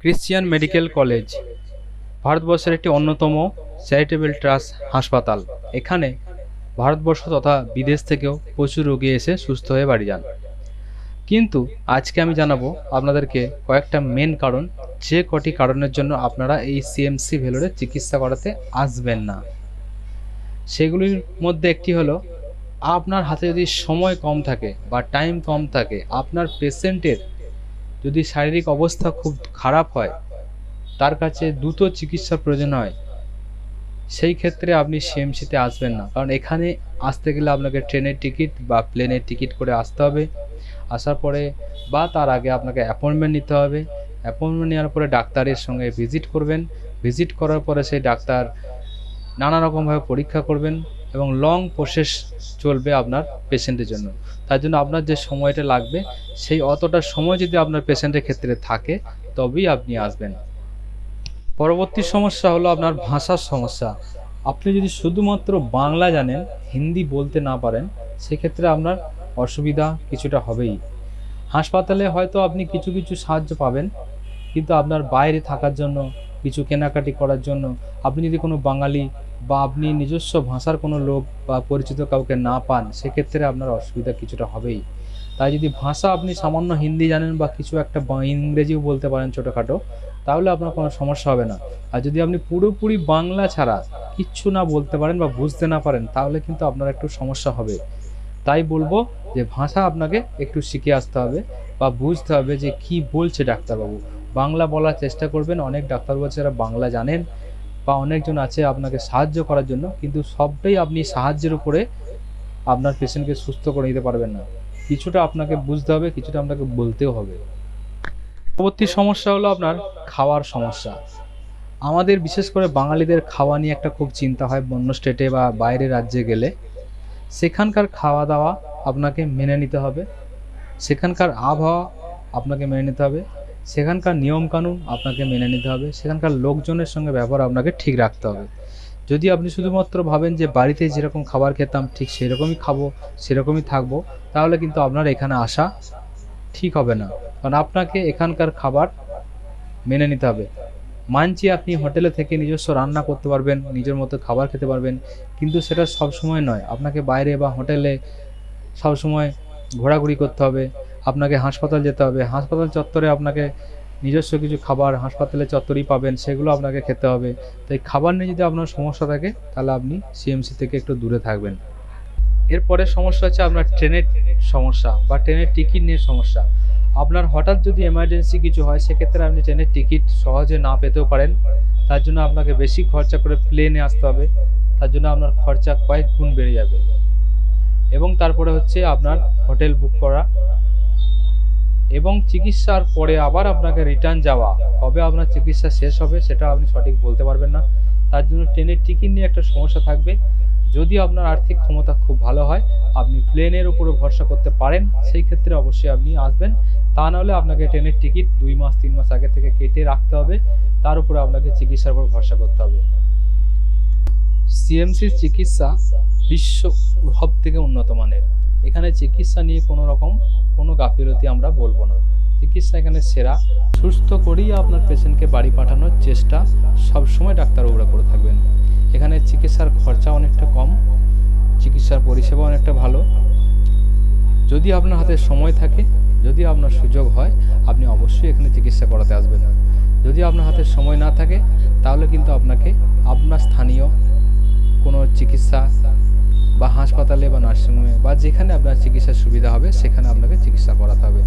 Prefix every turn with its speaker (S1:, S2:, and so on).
S1: Christian medical college ভারতবর্ষের একটি অন্যতম চ্যারিটেবল ট্রাস্ট হাসপাতাল। এখানে ভারতবর্ষ তথা বিদেশ থেকেও প্রচুর রোগী এসে সুস্থ হয়ে বাড়ি যান। কিন্তু আজকে আমি জানাব আপনাদেরকে কয়েকটা মেন কারণ, যে কটি কারণের জন্য আপনারা এই সিএমসি ভেলোরে চিকিৎসা করাতে আসবেন না। সেগুলির মধ্যে একটি হলো, আপনার হাতে যদি সময় কম থাকে বা টাইম কম থাকে, আপনার পেশেন্টের যদি শারীরিক অবস্থা খুব খারাপ হয়, তার কাছে দ্রুত চিকিৎসা প্রয়োজন হয়। সেই ক্ষেত্রে আপনি সিএমসিতে আসবেন না। কারণ এখানে আসতে গেলে আপনাকে ট্রেনের টিকিট বা প্লেনের টিকিট করে আসতে হবে। আসার পরে বা তার আগে আপনাকে অ্যাপয়েন্টমেন্ট নিতে হবে। অ্যাপয়েন্টমেন্ট নেওয়ার পরে ডাক্তারের সঙ্গে ভিজিট করবেন। ভিজিট করার পরে সেই ডাক্তার নানা রকমভাবে পরীক্ষা করবেন। এবং লং প্রসেস চলবে আপনার পেশেন্টের জন্য। তার জন্য আপনার যে সময়টা লাগবে, সেই অতটা সময় যদি আপনার পেশেন্টের ক্ষেত্রে থাকে, তবেই আপনি আসবেন। পরবর্তী সমস্যা হলো আপনার ভাষার সমস্যা। আপনি যদি শুধুমাত্র বাংলা জানেন, হিন্দি বলতে না পারেন, সেক্ষেত্রে আপনার অসুবিধা কিছুটা হবেই। হাসপাতালে হয়তো আপনি কিছু কিছু সাহায্য পাবেন, কিন্তু আপনার বাইরে থাকার জন্য কিছু কেনাকাটি করার জন্য। আপনি যদি কোনো বাঙালি বা আপনি নিজস্ব ভাষার কোনো লোক বা পরিচিত কাউকে না পান, সেক্ষেত্রে আপনার অসুবিধা কিছুটা হবেই। তাই যদি ভাষা আপনি সামান্য হিন্দি জানেন বা কিছু একটা ইংরেজিও বলতে পারেন ছোটোখাটো, তাহলে আপনার কোনো সমস্যা হবে না। আর যদি আপনি পুরোপুরি বাংলা ছাড়া কিচ্ছু না বলতে পারেন বা বুঝতে না পারেন, তাহলে কিন্তু আপনার একটু সমস্যা হবে। তাই বলব যে ভাষা আপনাকে একটু শিখে আসতে হবে বা বুঝতে হবে যে কি বলছে ডাক্তারবাবু। বাংলা বলার চেষ্টা করবেন। অনেক ডাক্তারবাবু যারা বাংলা জানেন বা অনেকজন আছে আপনাকে সাহায্য করার জন্য, কিন্তু সবটাই আপনি সাহায্যের উপরে আপনার পেশেন্টকে সুস্থ করে নিতে পারবেন না। কিছুটা আপনাকে বুঝতে হবে, কিছুটা আপনাকে বলতেও হবে। পরবর্তী সমস্যা হলো আপনার খাওয়ার সমস্যা। আমাদের বিশেষ করে বাঙালিদের খাওয়া নিয়ে একটা খুব চিন্তা হয় অন্য স্টেটে বা বাইরের রাজ্যে গেলে। সেখানকার খাওয়া দাওয়া আপনাকে মেনে নিতে হবে। সেখানকার আবহাওয়া আপনাকে মেনে নিতে হবে। সেখানকার নিয়মকানুন আপনাকে মেনে নিতে হবে, সেখানকার লোকজনের সঙ্গে ব্যবহার আপনাকে ঠিক রাখতে হবে। যদি আপনি শুধুমাত্র ভাবেন যে বাড়িতে যেরকম খাবার খেতাম ঠিক সেরকমই খাব, সেরকমই থাকব, তাহলে কিন্তু আপনার এখানে আসা ঠিক হবে না। কারণ আপনাকে এখানকার খাবার মেনে নিতে হবে। মানছি আপনি হোটেলে থেকে নিজস্ব রান্না করতে পারবেন, নিজের মতো খাবার খেতে পারবেন, কিন্তু সেটা সব সময় নয়। আপনাকে বাইরে বা হোটেলে সব সময় ঘোরাঘুরি করতে হবে। আপনাকে হাসপাতাল যেতে হবে। হাসপাতাল চত্বরে আপনাকে নিজস্ব কিছু খাবার হাসপাতালের চত্বরেই পাবেন, সেগুলো আপনাকে খেতে হবে। তাই খাবার নিয়ে যদি আপনার সমস্যা থাকে, তাহলে আপনি সিএমসি থেকে একটু দূরে থাকবেন। এরপরে সমস্যা হচ্ছে আপনার ট্রেনের সমস্যা বা ট্রেনের টিকিট নিয়ে সমস্যা। আপনার হঠাৎ যদি এমার্জেন্সি কিছু হয়, সেক্ষেত্রে আপনি ট্রেনের টিকিট সহজে না পেতেও পারেন। তার জন্য আপনাকে বেশি খরচা করে প্লেনে আসতে হবে। তার জন্য আপনার খরচা কয়েক গুণ বেড়ে যাবে। এবং তারপরে হচ্ছে আপনার হোটেল বুক করা। এবং চিকিৎসার পরে আবার আপনাকে রিটার্ন যাওয়া। কবে আপনার চিকিৎসা শেষ হবে সেটা আপনি সঠিক বলতে পারবেন না। তার জন্য ট্রেনের টিকিট নিয়ে একটা সমস্যা থাকবে। যদি আপনার আর্থিক ক্ষমতা খুব ভালো হয়, আপনি প্লেনের উপরে ভরসা করতে পারেন। সেই ক্ষেত্রে অবশ্যই আপনি আসবেন। তা নাহলে আপনাকে ট্রেনের টিকিট দুই মাস, তিন মাস আগে থেকে কেটে রাখতে হবে। তার উপরে আপনাকে চিকিৎসার উপর ভরসা করতে হবে। সিএমসির চিকিৎসা বিশ্ব সব থেকে উন্নত মানের। এখানে চিকিৎসা নিয়ে কোনো রকম কোনো গাফিলতি আমরা বলব না। চিকিৎসা এখানে সেরা। সুস্থ করেই আপনার পেশেন্টকে বাড়ি পাঠানোর চেষ্টা সবসময় ডাক্তারবাবুরা করে থাকবেন। এখানে চিকিৎসার খরচা অনেকটা কম, চিকিৎসার পরিষেবা অনেকটা ভালো। যদি আপনার হাতে সময় থাকে, যদি আপনার সুযোগ হয়, আপনি অবশ্যই এখানে চিকিৎসা করাতে আসবেন। যদি আপনার হাতে সময় না থাকে, তাহলে কিন্তু আপনাকে আপনার স্থানীয় কোনো চিকিৎসা বা হাসপাতালে বা নার্সিংহোমে বা যেখানে আপনার চিকিৎসার সুবিধা হবে, সেখানে আপনাকে চিকিৎসা করাতে হবে।